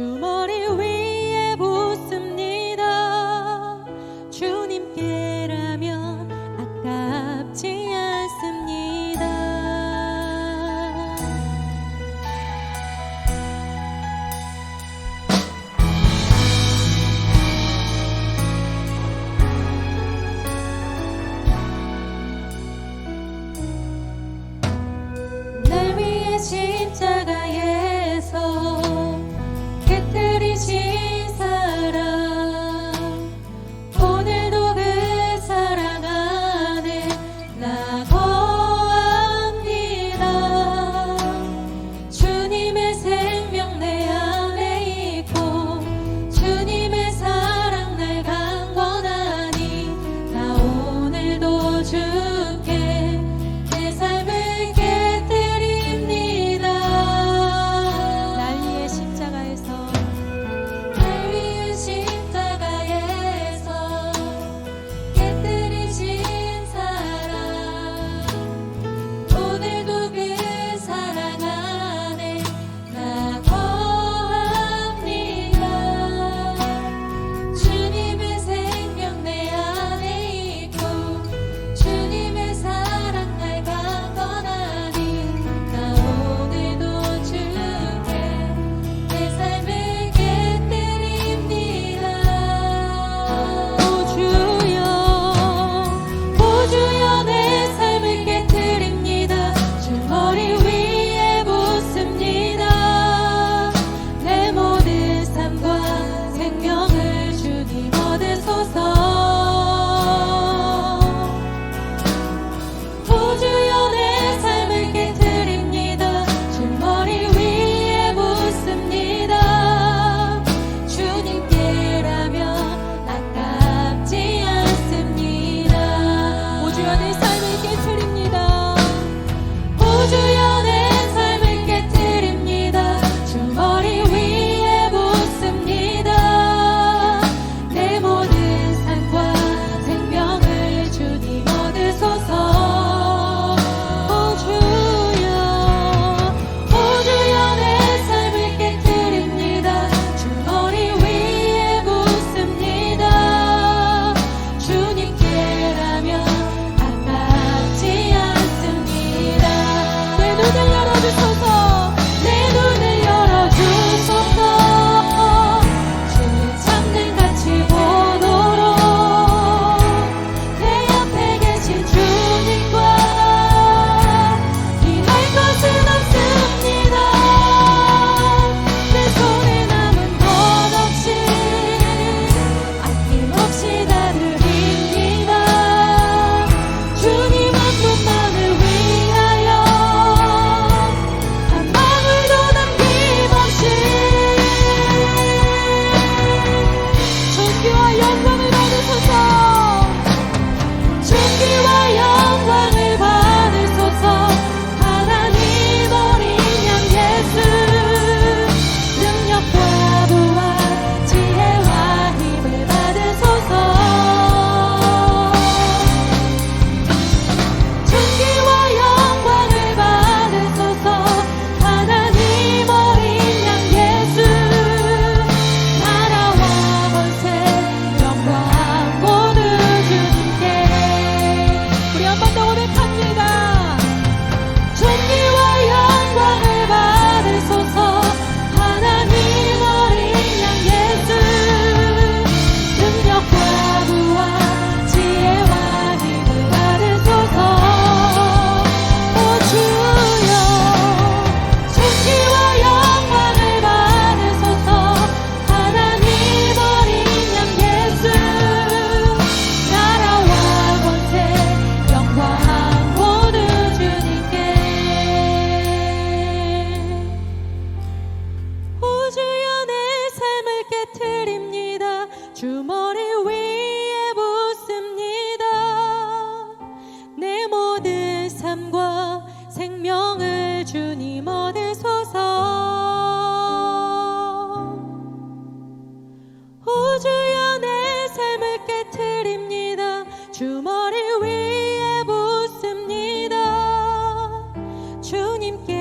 주머니 위에 붙습니다. 주님께라면 아깝지 않습니다. 날 위해 진짜 주머니 위에 붙습니다. 내 모든 삶과 생명을 주님 얻으소서? 우주여 내 삶을 깨뜨립니다. 주머니 위에 붙습니다. 주님께